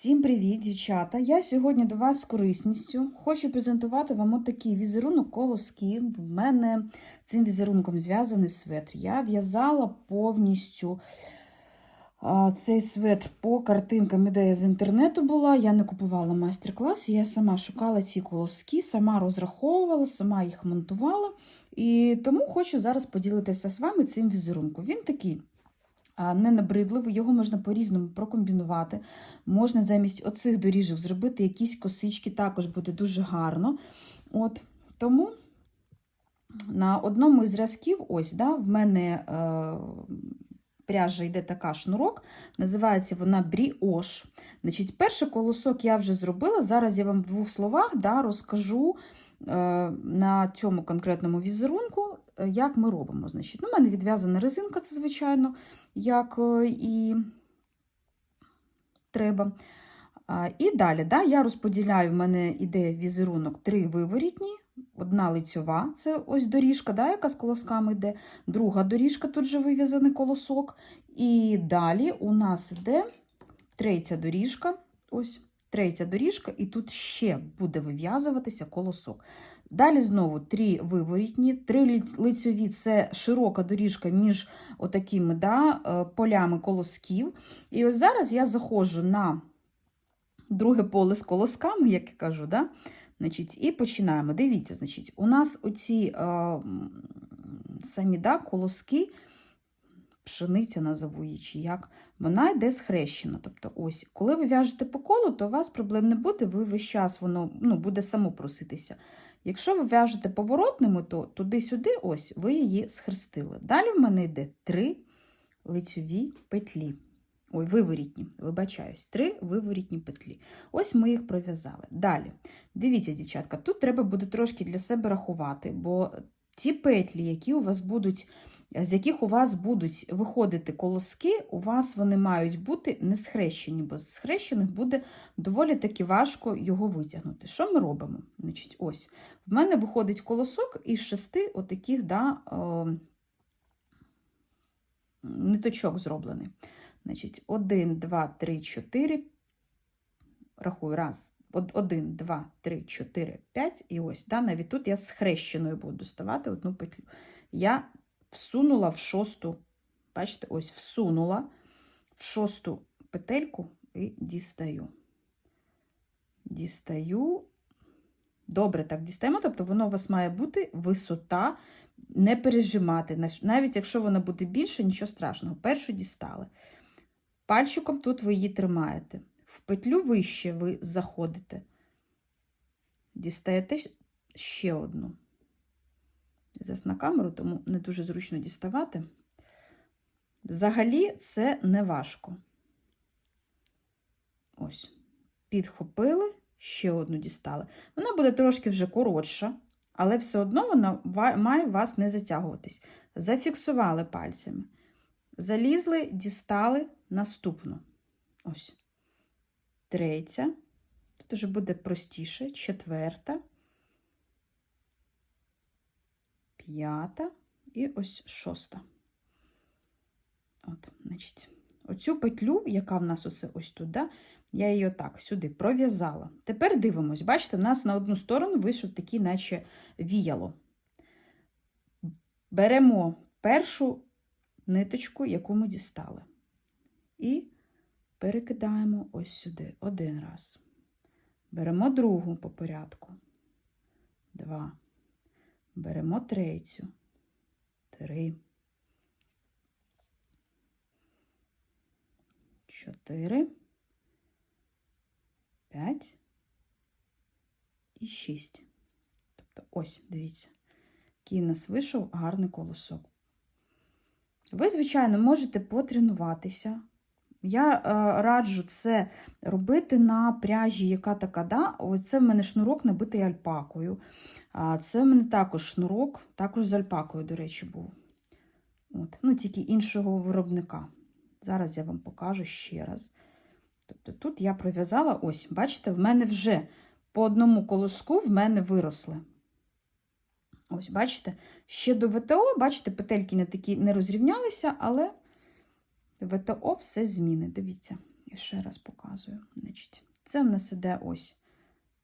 Всім привіт, дівчата! Я сьогодні до вас з корисністю хочу презентувати вам отакий візерунок колоски. В мене цим візерунком зв'язаний светр. Я в'язала повністю цей светр по картинкам, ідея з інтернету була. Я не купувала майстер-клас, я сама шукала ці колоски, сама розраховувала, сама їх монтувала. І тому хочу зараз поділитися з вами цим візерунком. Він такий не набридливий, його можна по-різному прокомбінувати. Можна замість оцих доріжок зробити якісь косички, також буде дуже гарно. От, Тому на одному із зразків, ось, да, в мене е, пряжа йде така шнурок, називається вона бріош. Значить, Перший колосок я вже зробила. Зараз я вам в двох словах да, розкажу е, на цьому конкретному візерунку, е, як ми робимо. Значить, ну, У мене відв'язана резинка, це звичайно, як е, і треба. І далі да, я розподіляю, в мене іде візерунок три виворітні, одна лицьова, це ось доріжка, да, яка з колосками йде, друга доріжка, тут же вив'язаний колосок. І далі у нас йде третя доріжка, ось третя доріжка, і тут ще буде вив'язуватися колосок. Далі знову три виворітні, три лицьові це широка доріжка між отакими да, е, полями колосків. І ось зараз я заходжу на друге поле з колосками, як я кажу, да? значить, і починаємо. Дивіться, значить, у нас оці е, самі да, колоски, пшениця назову її, чи як, вона йде схрещена. Тобто, ось, коли ви в'яжете по колу, то у вас проблем не буде, ви весь час воно ну, буде само проситися. Якщо ви в'яжете поворотними, то туди-сюди ось ви її схрестили. Далі в мене йде три лицьові петлі. Ой, виворітні, вибачаюсь, три виворітні петлі. Ось ми їх пров'язали. Далі, дивіться, дівчатка, тут треба буде трошки для себе рахувати, бо ті петлі, які у вас будуть, з яких у вас будуть виходити колоски, у вас вони мають бути не схрещені, бо з схрещених буде доволі таки важко його витягнути. Що ми робимо? Значить, ось, в мене виходить колосок із шести отаких да, е, ниточок зроблений. Значить, 1, 2, 3, 4. Рахую, раз. Од- 1, 2, 3, 4, 5. І ось, да, навіть тут я з хрещеною буду доставати одну петлю. Я всунула в шосту, бачите, ось всунула в шосту петельку і дістаю. Дістаю. Добре, так дістаємо, тобто воно у вас має бути висота, не пережимати. Навіть якщо вона буде більше, нічого страшного. Першу дістали. Пальчиком тут ви її тримаєте. В петлю вище ви заходите. Дістаєте ще одну. Зараз на камеру, тому не дуже зручно діставати. Взагалі це не важко. Ось. Підхопили, ще одну дістали. Вона буде трошки вже коротша, але все одно вона має вас не затягуватись. Зафіксували пальцями. Залізли, дістали наступну. Ось. Третя. Тут вже буде простіше. Четверта. П'ята і ось шоста. От, значить, оцю петлю, яка в нас оце ось тут, да, я її отак сюди пров'язала. Тепер дивимось, бачите, у нас на одну сторону вийшов такий, наче віяло. Беремо першу ниточку, яку ми дістали. І перекидаємо ось сюди один раз. Беремо другу по порядку. Два. Беремо третю. Три. Чотири. П'ять. І шість. Тобто, ось, дивіться, який у нас вийшов гарний колосок. Ви, звичайно, можете потренуватися. Я е, раджу це робити на пряжі, яка така, да? ось це в мене шнурок набитий альпакою. А це в мене також шнурок, також з альпакою, до речі, був. От. Ну, тільки іншого виробника. Зараз я вам покажу ще раз. Тобто тут я пров'язала, ось, бачите, в мене вже по одному колоску в мене виросли. Ось, бачите, ще до ВТО, бачите, петельки не такі не розрівнялися, але ВТО все зміни. Дивіться. Ще раз показую. Значить, це в нас іде ось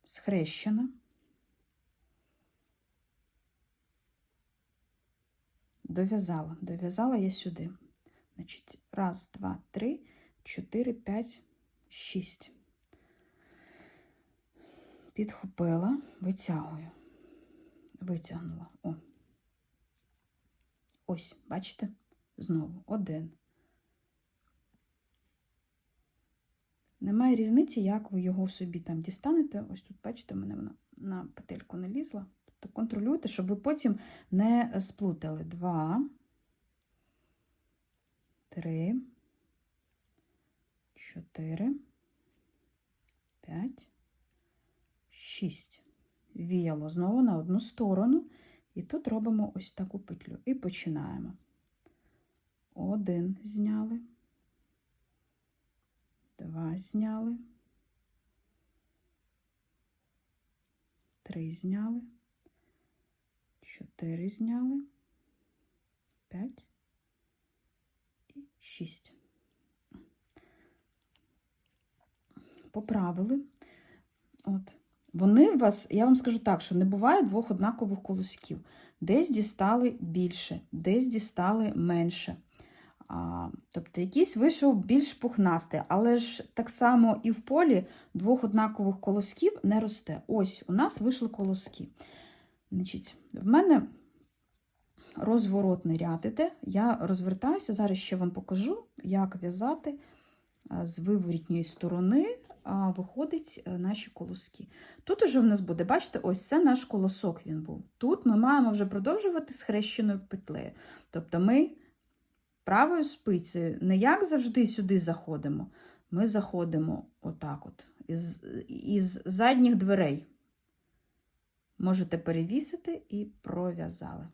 схрещена. Дов'язала. Дов'язала я сюди. Значить, раз, два, три, чотири, п'ять, шість. Підхопила, витягую. Витягнула. О. Ось, бачите? Знову один. Немає різниці, як ви його собі там дістанете. Ось тут, бачите, у мене вона на петельку не Тобто контролюйте, щоб ви потім не сплутали. Два, три, чотири, п'ять, шість. Віяло знову на одну сторону. І тут робимо ось таку петлю. І починаємо. Один зняли. Два зняли. Три зняли. Чотири зняли. П'ять і шість. Поправили. От. Вони у вас, я вам скажу так, що не буває двох однакових колосків. Десь дістали більше, десь дістали менше. А, Тобто якийсь вийшов більш пухнастий, але ж так само і в полі двох однакових колосків не росте. Ось у нас вийшли колоски. Значить, В мене розворотний ряд іде. Я розвертаюся, зараз ще вам покажу, як в'язати з виворітньої сторони. Виходить е, наші колоски. Тут уже в нас буде, бачите, ось це наш колосок він був. Тут ми маємо вже продовжувати з хрещеною петлею. Тобто ми правою спицею не як завжди сюди заходимо, ми заходимо отак от, із, із задніх дверей. Можете перевісити і пров'язали.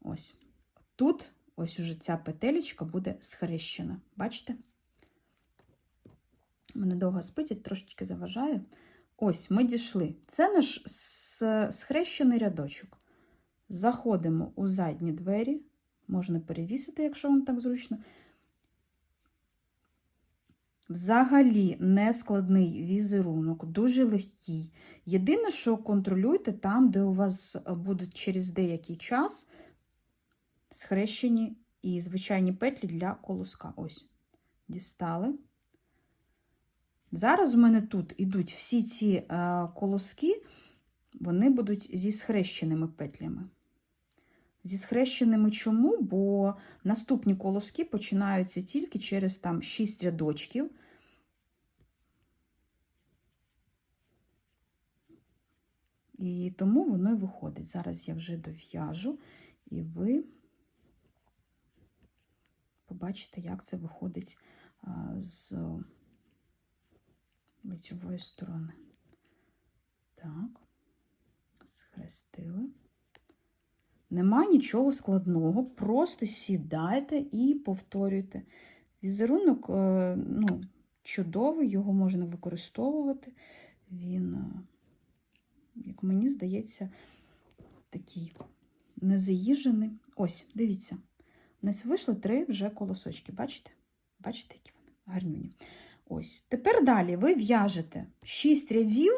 Ось. Тут ось уже ця петелечка буде схрещена. Бачите? Мене довго спицять, трошечки заважаю. Ось, ми дійшли. Це наш схрещений рядочок. Заходимо у задні двері, можна перевісити, якщо вам так зручно. Взагалі нескладний візерунок, дуже легкий. Єдине, що контролюйте там, де у вас будуть через деякий час схрещені і звичайні петлі для колоска. Ось, дістали. Зараз у мене тут ідуть всі ці е, колоски, вони будуть зі схрещеними петлями. Зі схрещеними чому? Бо наступні колоски починаються тільки через там 6 рядочків. І тому воно і виходить. Зараз я вже дов'яжу, і ви побачите, як це виходить з лицьової сторони. Так, схрестили. Нема нічого складного, просто сідайте і повторюйте. Візерунок е, ну, чудовий, його можна використовувати. Він, е, як мені здається, такий незаїжений. Ось, дивіться, у нас вийшли три вже колосочки. Бачите? Бачите, які вони гарнюні. Ось. Тепер далі ви в'яжете 6 рядів.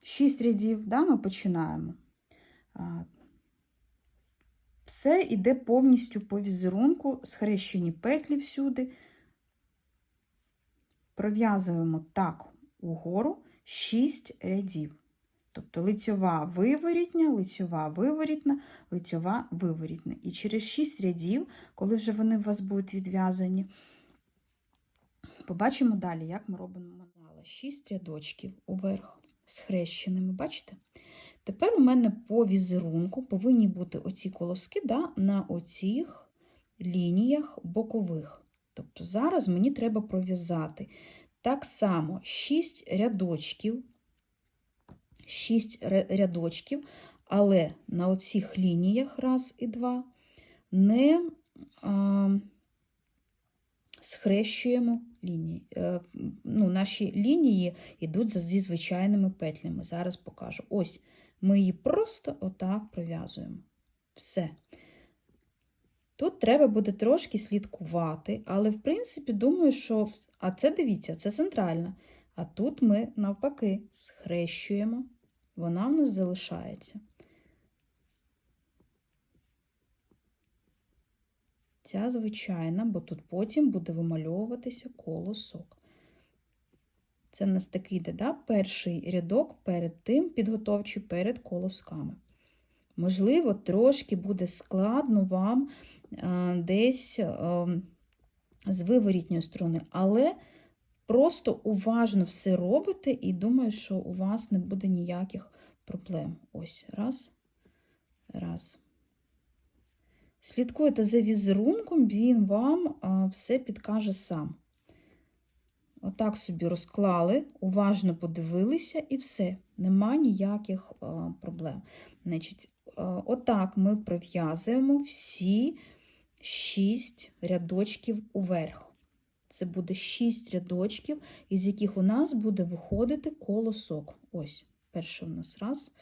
6 рядів, да, ми починаємо. Все йде повністю по візерунку, схрещені петлі всюди. Пров'язуємо так угору 6 рядів. Тобто лицьова виворітня, лицьова виворітна, лицьова виворітна. І через 6 рядів, коли вже вони у вас будуть відв'язані, побачимо далі, як ми робимо мануали. 6 рядочків уверх схрещеними, бачите? Тепер у мене по візерунку повинні бути оці колоски да, на оцих лініях бокових. Тобто зараз мені треба пров'язати так само 6 рядочків, 6 рядочків, але на оцих лініях, раз і два, не а, схрещуємо лінії. Е, ну, Наші лінії йдуть зі звичайними петлями. Зараз покажу. Ось. Ми її просто отак пров'язуємо. Все. Тут треба буде трошки слідкувати, але, в принципі, думаю, що. А це дивіться, це центральна. А тут ми, навпаки, схрещуємо. Вона в нас залишається. Ця звичайна, бо тут потім буде вимальовуватися колосок. Це в нас такий йде, да? перший рядок перед тим, підготовчий перед колосками. Можливо, трошки буде складно вам а, десь а, з виворітньої сторони, але просто уважно все робите і думаю, що у вас не буде ніяких проблем. Ось, раз, раз. Слідкуйте за візерунком, він вам все підкаже сам. Отак собі розклали, уважно подивилися і все. Нема ніяких проблем. Значить, отак ми пров'язуємо всі шість рядочків уверх. Це буде шість рядочків, із яких у нас буде виходити колосок. Ось, перший у нас раз.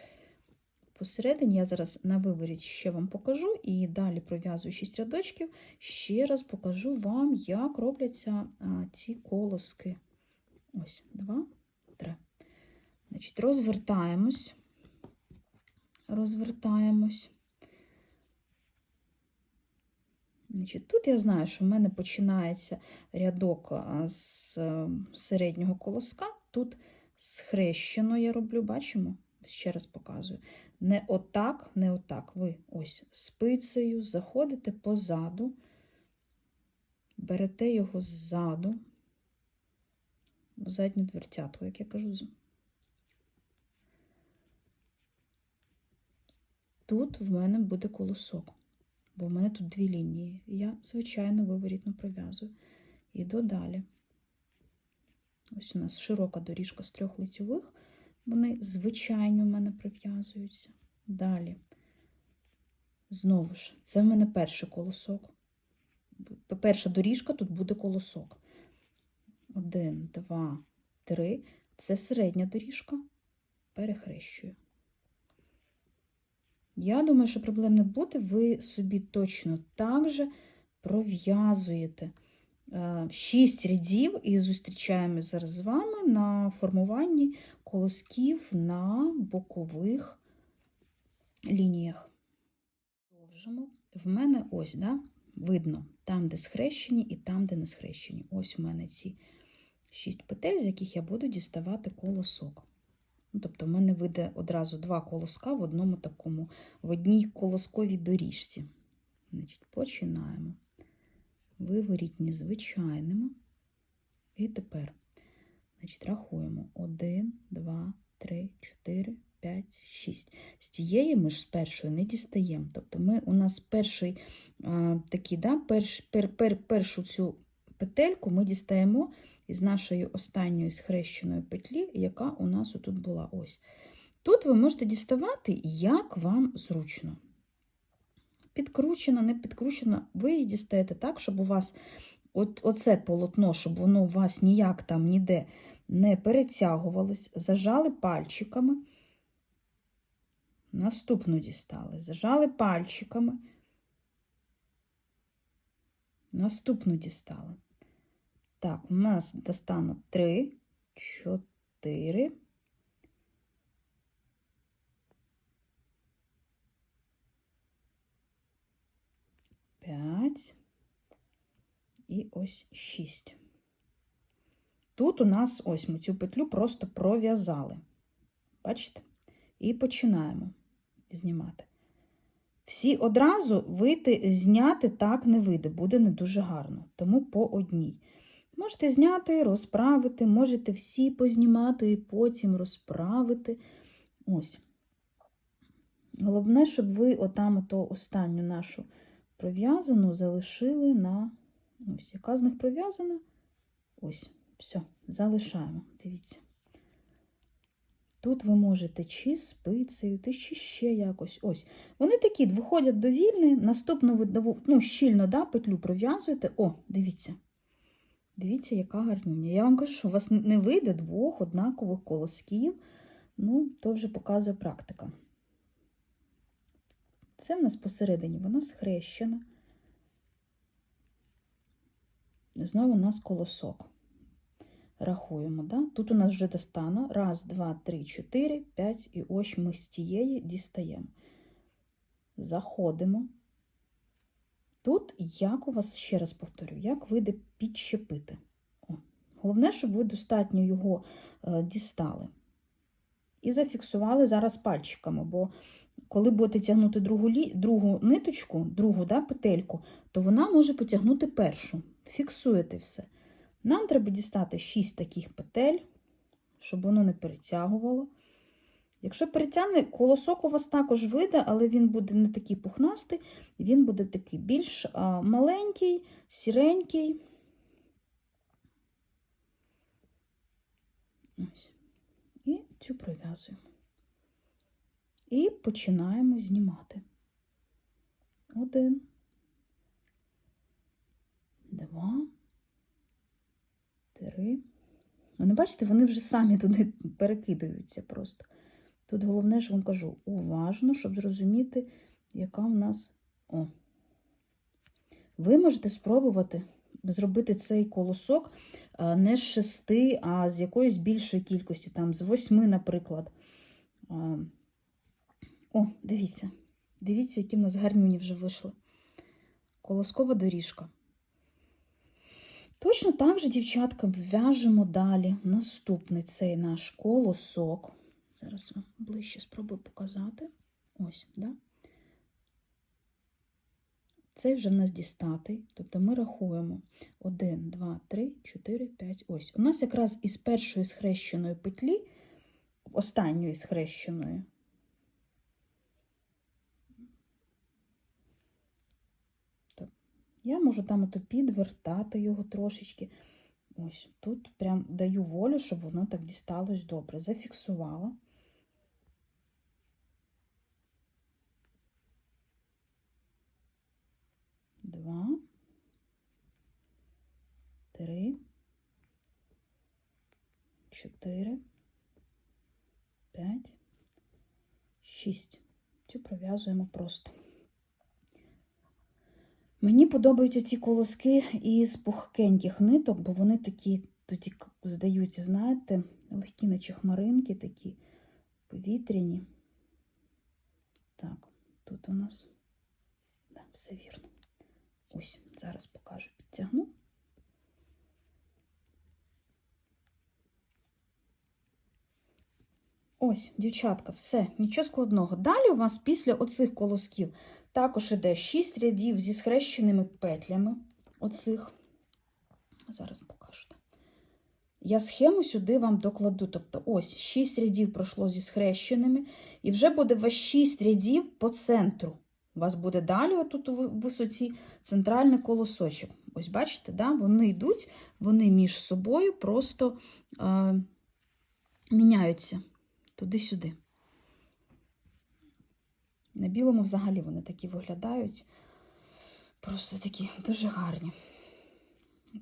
Посередині я зараз на виворіт ще вам покажу, і далі пров'язую 6 рядочків. Ще раз покажу вам, як робляться ці колоски. Ось, два, три. Значить, розвертаємось, розвертаємось. Значить, тут я знаю, що в мене починається рядок з е, середнього колоска. Тут схрещено я роблю, бачимо? Ще раз показую. Не отак, не отак. Ви ось спицею заходите позаду, берете його ззаду, в задню дверцятку, як я кажу. Тут в мене буде колосок, бо в мене тут дві лінії. Я, звичайно, виворітно пров'язую. Іду далі. Ось у нас широка доріжка з трьох лицьових. Вони звичайно в мене прив'язуються. Далі. Знову ж, це в мене перший колосок. Перша доріжка тут буде колосок. Один, два, три. Це середня доріжка. Перехрещую. Я думаю, що проблем не буде. Ви собі точно так же пров'язуєте е, шість рядів і зустрічаємось зараз з вами на формуванні колосків на бокових лініях. Продовжимо. В мене ось, да, видно, там, де схрещені, і там, де не схрещені. Ось у мене ці шість петель, з яких я буду діставати колосок. Ну, Тобто, в мене вийде одразу два колоска в одному такому, в одній колосковій доріжці. Значить, починаємо. Виворітні звичайними. І тепер Значить, рахуємо 1, 2, 3, 4, 5, 6. З тієї ми ж з першої не дістаємо. Тобто ми, у нас перший а, такий, да, перш, пер, пер, першу цю петельку ми дістаємо із нашої останньої схрещеної петлі, яка у нас отут була. Ось. Тут ви можете діставати, як вам зручно. Підкручено, не підкручено, ви її дістаєте так, щоб у вас от, оце полотно, щоб воно у вас ніяк там ніде не перетягувалось, зажали пальчиками, наступну дістали, зажали пальчиками, наступну дістали. Так, у нас достану 3, 4, 5 і ось 6. Тут у нас ось ми цю петлю просто пров'язали. Бачите? І починаємо знімати. Всі одразу вийти, зняти так не вийде, буде не дуже гарно, тому по одній. Можете зняти, розправити, можете всі познімати і потім розправити. Ось. Головне, щоб ви отам ото останню нашу пров'язану залишили на ось, яка з них пров'язана? Ось. Все, залишаємо, дивіться. Тут ви можете чи спицею, чи ще якось. Ось. Вони такі виходять довільні, наступну видову, ну, щільно да, петлю пров'язуєте. О, дивіться. Дивіться, яка гарнюня. Я вам кажу, що у вас не вийде двох однакових колосків. Ну, то вже показує практика. Це в нас посередині, вона схрещена. Знову у нас колосок. Рахуємо, да? Тут у нас вже достано. Раз, два, три, чотири, п'ять. І ось ми з тієї дістаємо. Заходимо. Тут, як у вас, ще раз повторю, як вийде підщепити. О. Головне, щоб ви достатньо його е, дістали. І зафіксували зараз пальчиками, бо коли будете тягнути другу, лі... другу ниточку, другу да, петельку, то вона може потягнути першу. Фіксуєте все. Нам треба дістати 6 таких петель, щоб воно не перетягувало. Якщо перетягне, колосок у вас також вийде, але він буде не такий пухнастий, він буде такий більш маленький, сіренький. Ось. І цю пров'язуємо. І починаємо знімати. Один, два, три. Ну, бачите, вони вже самі туди перекидаються просто. Тут головне, що вам кажу, уважно, щоб зрозуміти, яка в нас. О. Ви можете спробувати зробити цей колосок е, не з шести, а з якоїсь більшої кількості, там з восьми, наприклад. О, дивіться. Дивіться, які в нас гарнюні вже вийшли. Колоскова доріжка. Точно так же, дівчатка, в'яжемо далі наступний цей наш колосок. Зараз ближче спробую показати. Ось, да? Цей вже в нас дістатий. Тобто ми рахуємо 1, 2, 3, 4, 5. Ось. У нас якраз із першої схрещеної петлі, останньої схрещеної, так, я можу там ото підвертати його трошечки. Ось тут прям даю волю, щоб воно так дісталось добре. Зафіксувала. Два, три, чотири, п'ять, шість. Цю пров'язуємо просто. Мені подобаються ці колоски із пухкеньких ниток, бо вони такі, тоді здаються, знаєте, легкі, наче хмаринки, такі повітряні. Так, тут у нас да, все вірно. Ось, зараз покажу, підтягну. Ось, дівчатка, все, нічого складного. Далі у вас після оцих колосків також іде 6 рядів зі схрещеними петлями. Оцих. Зараз покажу. Я схему сюди вам докладу. Тобто, ось 6 рядів пройшло зі схрещеними, і вже буде у вас 6 рядів по центру. У вас буде далі, отут у висоті, центральний колосочок. Ось бачите, да? вони йдуть, вони між собою просто е, міняються туди-сюди. На білому взагалі вони такі виглядають. Просто такі дуже гарні.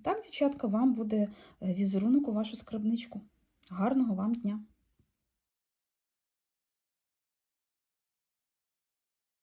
Так, дівчатка, вам буде візерунок у вашу скарбничку. Гарного вам дня!